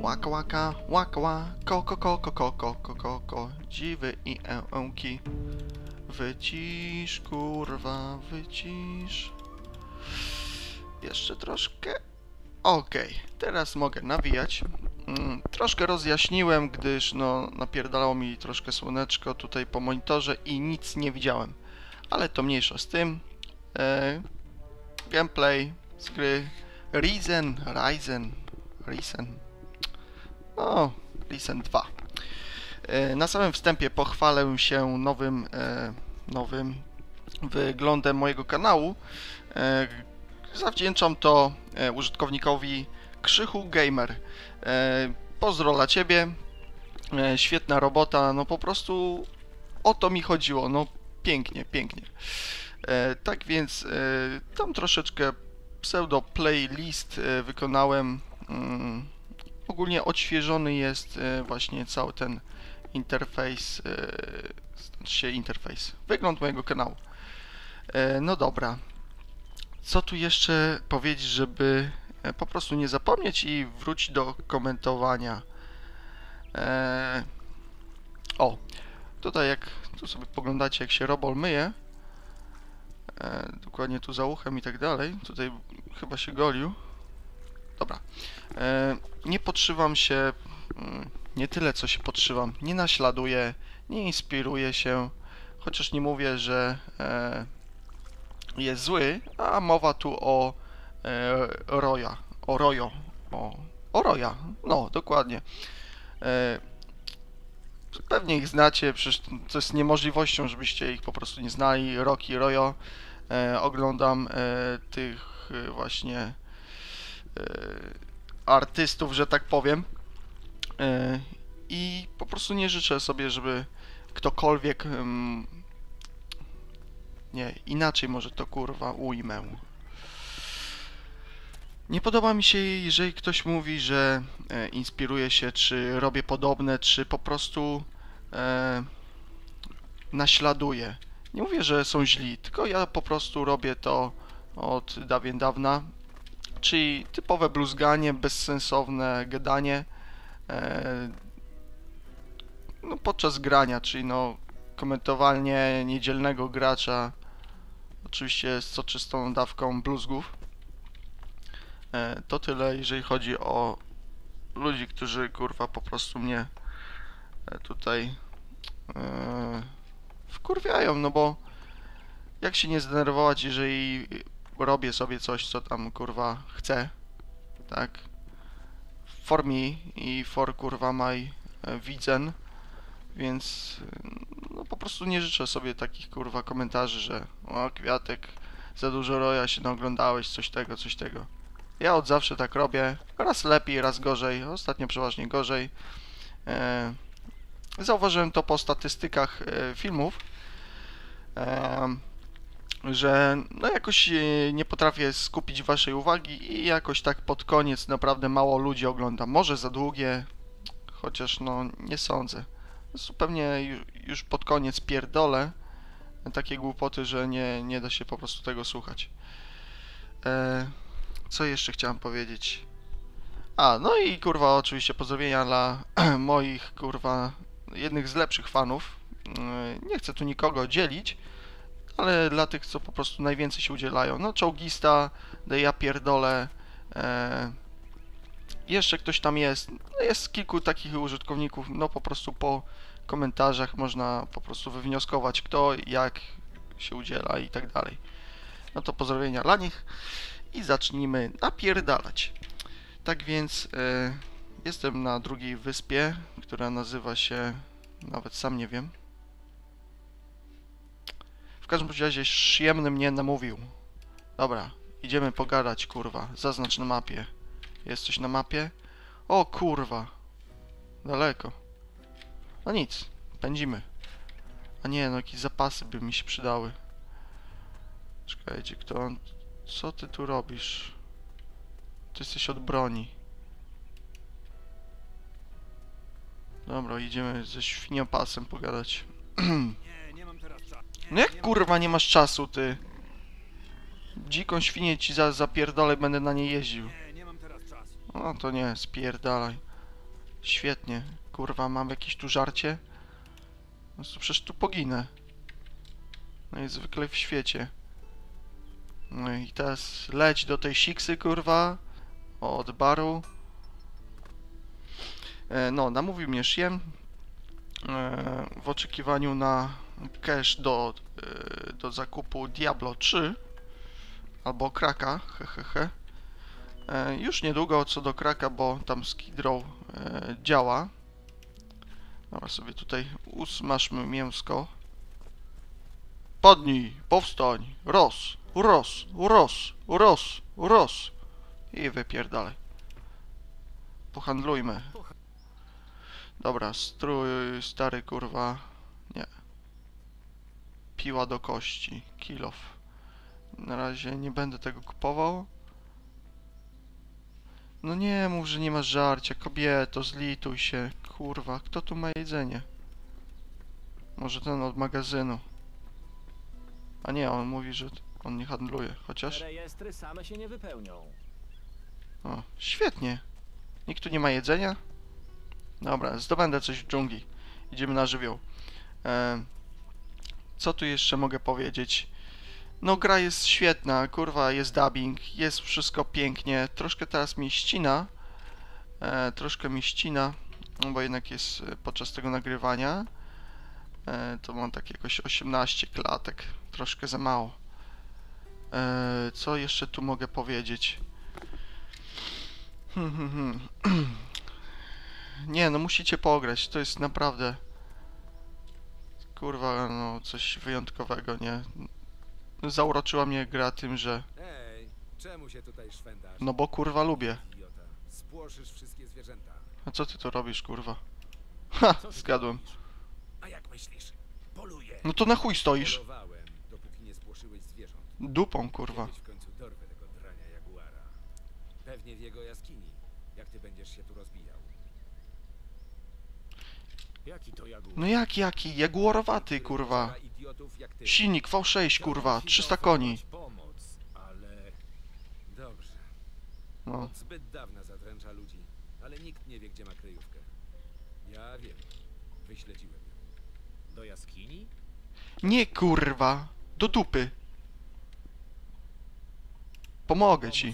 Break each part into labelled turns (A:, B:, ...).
A: Łaka łaka, łaka łaka, koko koko koko koko koko, dziwy i ełki. Wycisz, kurwa, wycisz. Jeszcze troszkę. Okej, okay. teraz mogę nawijać. Mm, troszkę rozjaśniłem, gdyż no napierdalało mi troszkę słoneczko tutaj po monitorze i nic nie widziałem. Ale to mniejsza z tym. E, gameplay z gry Risen, Risen, Risen. No, Ryzen 2. E, na samym wstępie pochwalę się nowym, e, nowym wyglądem mojego kanału. E, zawdzięczam to użytkownikowi Krzychu Gamer. Pozdro dla Ciebie. Świetna robota, no po prostu o to mi chodziło, no pięknie, pięknie. Tak więc tam troszeczkę pseudo playlist wykonałem. Ogólnie odświeżony jest e, właśnie cały ten interfejs, znaczy się interfejs, wygląd mojego kanału. E, no dobra. Co tu jeszcze powiedzieć, żeby po prostu nie zapomnieć i wrócić do komentowania. O, tutaj jak tu sobie poglądacie, jak się robol myje, dokładnie tu za uchem i tak dalej, tutaj chyba się golił. Dobra. E, nie podszywam się, mm, nie tyle co się podszywam, nie naśladuję, nie inspiruję się, chociaż nie mówię, że e, jest zły, a mowa tu o e, Roja, o Rojo, o, o Roja, no dokładnie. Pewnie ich znacie, przecież to jest niemożliwością, żebyście ich po prostu nie znali. Roki, Rojo, e, oglądam e, tych właśnie artystów, że tak powiem. E, I po prostu nie życzę sobie, żeby ktokolwiek. nie, inaczej może to kurwa ujmę. Nie podoba mi się, jeżeli ktoś mówi, że e, inspiruje się, czy robię podobne, czy po prostu e, naśladuję. Nie mówię, że są źli, tylko ja po prostu robię to od dawien dawna. Czyli typowe bluzganie, bezsensowne gadanie e, no, podczas grania, czyli no komentowanie niedzielnego gracza oczywiście z soczystą dawką bluzgów. E, to tyle, jeżeli chodzi o ludzi, którzy kurwa po prostu mnie e, tutaj wkurwiają, no bo jak się nie zdenerwować, jeżeli robię sobie coś, co tam kurwa chcę, tak? For me i for kurwa my e, widzen, więc e, no po prostu nie życzę sobie takich kurwa komentarzy, że o kwiatek, za dużo roja się naoglądałeś, coś tego, coś tego. Ja od zawsze tak robię, raz lepiej, raz gorzej, ostatnio przeważnie gorzej. E, zauważyłem to po statystykach e, filmów, e, że no jakoś e, nie potrafię skupić waszej uwagi i jakoś tak pod koniec naprawdę mało ludzi ogląda. Może za długie, chociaż no nie sądzę. Zupełnie ju- już pod koniec pierdolę takie głupoty, że nie, nie da się po prostu tego słuchać. E, co jeszcze chciałem powiedzieć? A, no i kurwa, oczywiście pozdrowienia dla moich kurwa jednych z lepszych fanów. Yy, Nie chcę tu nikogo dzielić, ale dla tych, co po prostu najwięcej się udzielają. No, czołgista, de ja pierdolę. E, jeszcze ktoś tam jest. No, jest kilku takich użytkowników. No, po prostu po komentarzach można po prostu wywnioskować, kto, jak się udziela i tak dalej. No to pozdrowienia dla nich i zacznijmy napierdalać. Tak więc e, jestem na drugiej wyspie, która nazywa się, nawet sam nie wiem. Każdym razie Shiemny mnie namówił. Dobra, idziemy pogadać, kurwa. Zaznacz na mapie. Jest coś na mapie? O kurwa. Daleko. No nic, pędzimy. A nie, no jakieś zapasy by mi się przydały. Czekajcie, kto on... Co ty tu robisz? Ty jesteś od broni. Dobra, idziemy ze świniopasem pogadać.
B: Nie, nie mam teraz czasu.
A: No jak kurwa nie masz czasu, ty? Dziką świnię ci za, zapierdolę, będę na niej jeździł. No to nie, spierdalaj. Świetnie. Kurwa, mam jakieś tu żarcie? No to przecież tu poginę. Najzwykle w świecie. No i teraz leć do tej siksy, kurwa. Od baru. E, no, namówił mnie Shiem. E, w oczekiwaniu na cash do, e, do zakupu Diablo 3 albo Kraka, hehehe. E, już niedługo co do Kraka, bo tam Skid Row e, działa. Dobra, sobie tutaj usmażmy mięsko. Podnij, powstań, ros, ros, ros, ros, ros. I wypierdalaj. Pohandlujmy. Dobra, strój stary kurwa. Nie. Piła do kości. Kilof. Na razie nie będę tego kupował. No nie mów, że nie masz żarcia. Kobieto, zlituj się. Kurwa, kto tu ma jedzenie? Może ten od magazynu. A nie, on mówi, że on nie handluje. Chociaż...
C: Rejestry same się nie wypełnią.
A: O, świetnie. Nikt tu nie ma jedzenia? Dobra, zdobędę coś w dżungli. Idziemy na żywioł. E, co tu jeszcze mogę powiedzieć? No, gra jest świetna, kurwa, jest dubbing, jest wszystko pięknie. Troszkę teraz mi ścina. E, troszkę mi ścina, no bo jednak jest e, podczas tego nagrywania. E, to mam tak jakoś 18 klatek. Troszkę za mało. E, co jeszcze tu mogę powiedzieć? Hmm, hmm, hmm. Nie, no musicie pograć, to jest naprawdę... Kurwa, no coś wyjątkowego, nie? Zauroczyła mnie gra tym, że...
B: Ej, czemu się tutaj szwędasz?
A: No bo kurwa lubię.
B: Idiota. Spłoszysz wszystkie zwierzęta.
A: A co ty to robisz, kurwa? Ha,
C: Co ty
A: zgadłem.
C: robisz?
B: A jak myślisz? Poluję.
A: No to na chuj stoisz?
B: Polowałem, dopóki nie spłoszyłeś zwierząt.
A: Dupą, kurwa.
B: Kiedyś w końcu dorwę tego drania jaguara. Pewnie w jego jaskini. Jak ty będziesz się tu rozbijał.
C: Jaki to jaguar?
A: No jak, jaki? Jaguarowaty, kurwa. Silnik V6, kurwa, 300 koni. No.
B: Zbyt dawna zadręcza ludzi, ale nikt nie wie, gdzie ma kryjówkę. Ja wiem. Wyśledziłem ją.
C: Do jaskini?
A: Nie, kurwa. Do dupy. Pomogę ci?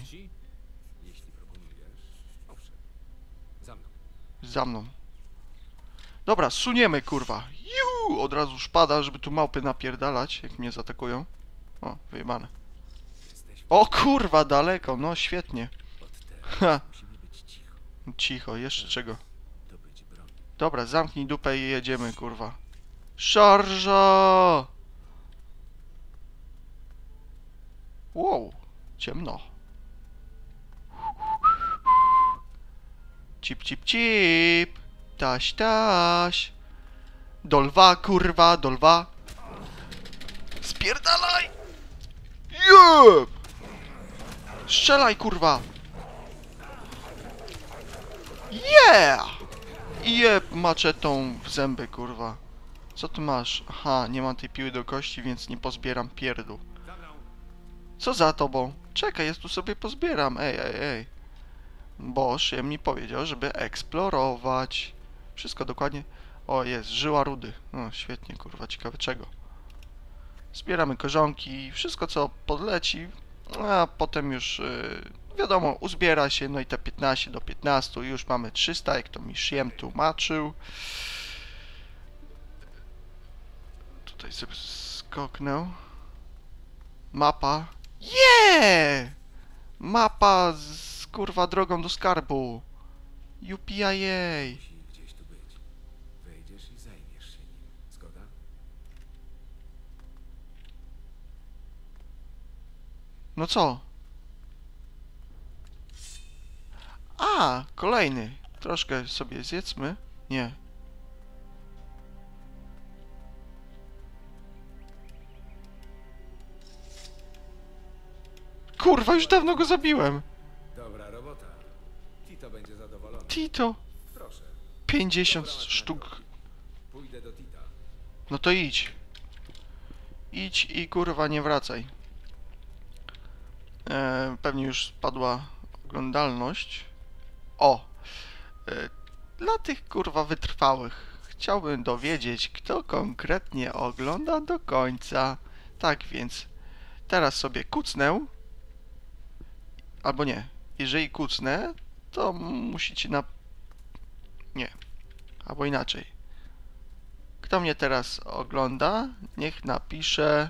B: Jeśli proponujesz, owszem. Za mną.
A: Za mną. Dobra, suniemy, kurwa. Juu, od razu szpada, żeby tu małpy napierdalać, jak mnie zaatakują. O, wyjebane. O kurwa, daleko, no świetnie. Ha.
B: cicho.
A: Jeszcze czego? Dobra, zamknij dupę i jedziemy, kurwa. Szarża! Wow, ciemno. Cip, cip, cip. Taś, taś. Do lwa, kurwa, do lwa. Spierdalaj! Jeb! Strzelaj, kurwa! Yeah! Jeb maczetą w zęby, kurwa. Co ty masz? Aha, nie mam tej piły do kości, więc nie pozbieram
B: mną.
A: Co za tobą? Czekaj, ja tu sobie pozbieram. Ej, ej, ej. Bo Szym mi powiedział, żeby eksplorować. Wszystko dokładnie. O, jest, żyła rudy. No, świetnie, kurwa, ciekawe czego. Zbieramy korzonki, wszystko co podleci, a potem już, yy, wiadomo, uzbiera się, no i te 15 do 15, już mamy 300, jak to mi Szym tłumaczył. Tutaj sobie skoknę. Mapa. Yeah! Mapa z kurwa drogą do skarbu. UPIA.
B: Musi gdzieś tu być. Wejdziesz i zajmiesz się nim. Zgoda?
A: No co? A, kolejny. Troszkę sobie zjedzmy. Nie. Kurwa, już dawno go zabiłem.
B: Dobra robota. Tito będzie zadowolony.
A: Tito.
B: Proszę.
A: 50 sztuk.
B: Pójdę do Tita.
A: No to idź. Idź i kurwa nie wracaj. E, pewnie już spadła oglądalność. O! E, dla tych kurwa wytrwałych chciałbym dowiedzieć, kto konkretnie ogląda do końca. Tak więc teraz sobie kucnę. Albo nie. Jeżeli kucnę, to musicie na... Nie. Albo inaczej. Kto mnie teraz ogląda, niech napisze...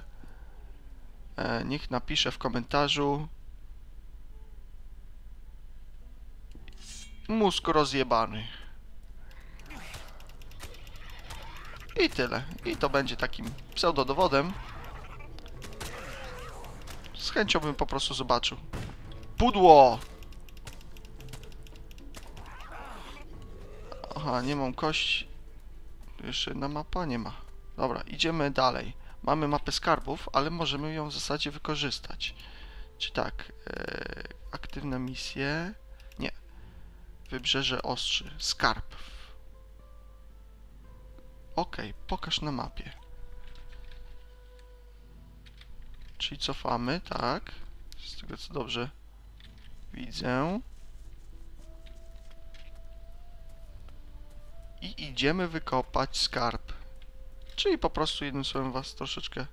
A: E, niech napisze w komentarzu mózg rozjebany. I tyle. I to będzie takim pseudodowodem. Z chęcią bym po prostu zobaczył. Pudło! Aha, nie mam kości. Jeszcze jedna mapa nie ma. Dobra, idziemy dalej. Mamy mapę skarbów, ale możemy ją w zasadzie wykorzystać. Czy tak, e, aktywne misje. Nie. Wybrzeże Ostrzy. Skarb. Okej, pokaż na mapie. Czyli cofamy, tak? Z tego co dobrze widzę. I idziemy wykopać skarb. Czyli po prostu jednym słowem was troszeczkę...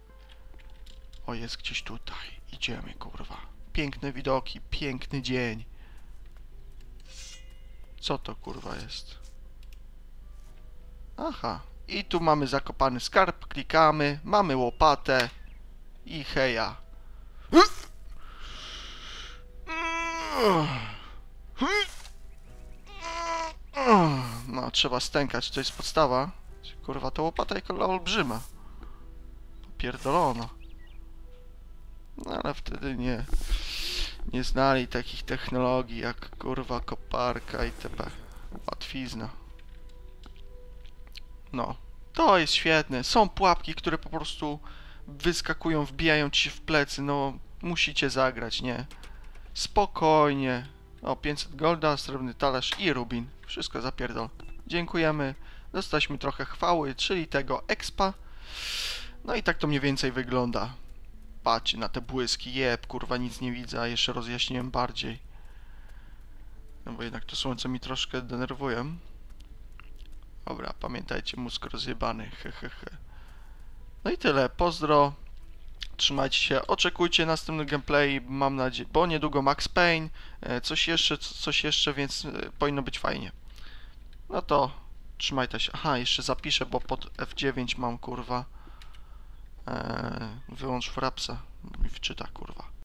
A: O, jest gdzieś tutaj. Idziemy, kurwa. Piękne widoki, piękny dzień. Co to kurwa jest? Aha. I tu mamy zakopany skarb, klikamy, mamy łopatę i heja. No, trzeba stękać, to jest podstawa. Kurwa, to łopata jako olbrzyma. Pierdolono. No, ale wtedy nie... Nie znali takich technologii jak kurwa koparka itp. Łatwizna. No. To jest świetne. Są pułapki, które po prostu wyskakują, wbijają ci się w plecy. No, musicie zagrać, nie? Spokojnie. O, 500 golda, srebrny talerz i rubin. Wszystko zapierdol. Dziękujemy. Dostaliśmy trochę chwały, czyli tego expa. No i tak to mniej więcej wygląda. Patrzcie na te błyski. Jeb, kurwa, nic nie widzę, a jeszcze rozjaśniłem bardziej. No bo jednak to słońce mi troszkę denerwuje. Dobra, pamiętajcie, mózg rozjebany, hehehe. No i tyle, pozdro. Trzymajcie się, oczekujcie następny gameplay, mam nadzieję, bo niedługo Max Payne, e, coś jeszcze, coś jeszcze, więc e, powinno być fajnie. No to trzymajcie się. Aha, jeszcze zapiszę, bo pod F9 mam kurwa. E, wyłącz frapsa, wczyta kurwa.